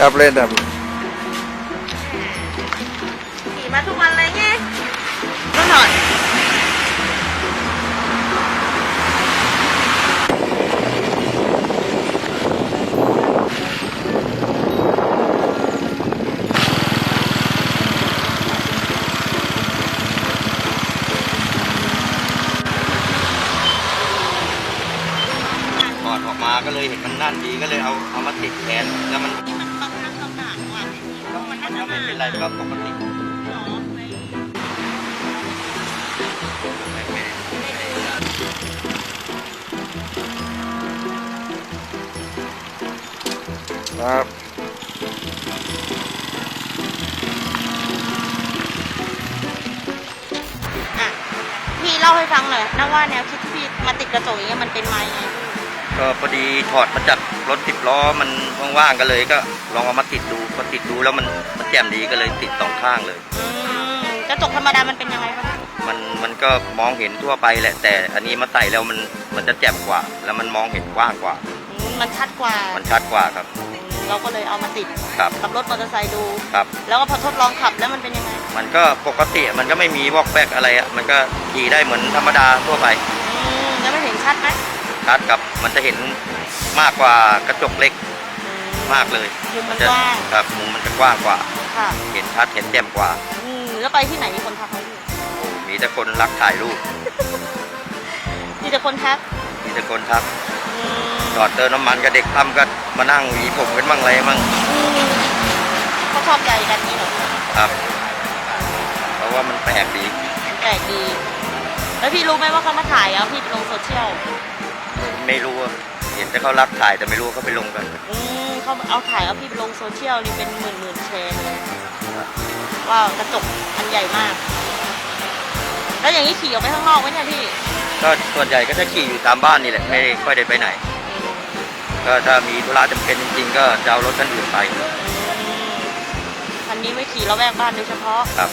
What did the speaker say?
ดับเลยดับเลยขี่มาทุกวันเลยไงก็หน่อยถอดออกมาก็เลยเห็นมันนั่นดีก็เลยเอาเอามาติดแทนแล้วมัน มันก็ไม่เป็นไรก็ปกติครับอะพี่เล่าให้ฟังหน่อยนะว่าแนวคิดที่พี่มาติดกระจกอย่างเงี้ยมันเป็นมายังไง ก็พอดีถอดมาจากรถติดล้อมันว่างๆก็เลยก็ลองเอามาติดดูพอติดดูแล้วมันมันแจ่มดีก็เลยติดสองข้างเลย อืมกระจกธรรมดามันเป็นยังไงบ้างมันมันก็มองเห็นทั่วไปแหละ แต่อันนี้มาใส่แล้วมันมันจะแจ่มกว่า แล้วมันมองเห็นกว้างกว่า อืมมันชัดกว่ามันชัดกว่าครับอืมเราก็เลยเอามาติดครับกับรถมอเตอร์ไซค์ดู ครับ แล้วก็พอทดลองขับแล้วมันเป็นยังไงมันก็ปกติมันก็ไม่มีวอกแวกอะไรอะมันก็ขี่ได้เหมือนธรรมดาทั่วไป อืมแล้วมันเห็นชัดไหม ชัดกับมันจะเห็นมากกว่ากระจกเล็กอืมากเลยมุมมันจะกว้าง ครับมุมมันจะกว้างกว่า ค่ะเห็นชัดเห็นแจ่มกว่าอืมแล้วไปที่ไหนมีคนทักเขาอยู่โอ้มีแต่คนรักถ่ายรูปมีแต่คนทักมีแต่คนทักอืมจอดเติมน้ำมันกับเด็กทำก็มานั่งหวีผมกันบ้างอะไรบ้างอืมเขาชอบใจกันนี้เหรอครับ เพราะว่ามันแปลกดีแปลกดี แล้วพี่รู้ไหมว่าเขามาถ่ายแล้วพี่ไปลงโซเชียล ไม่รู้ว่าเห็นแต่เขารักถ่ายแต่ไม่รู้ว่าเขาไปลงกันอืมเขาเอาถ่ายเอาพี่ไปลงโซเชียลนี่เป็นหมื่นหมื่นๆแชร์เลยว่ากระจกอันใหญ่มาก แล้วอย่างนี้ขี่ออกไปข้างนอกไหมเนี่ยพี่ก็ส่วนใหญ่ก็จะขี่อยู่ตามบ้านนี่แหละไม่ค่อยได้ไปไหน ก็ถ้ามีธุระจำเป็นจริงๆ ก็จะเอารถคันอื่นไปอืมคันนี้ไว้ขี่ระแวกบ้านโดยเฉพาะ ครับ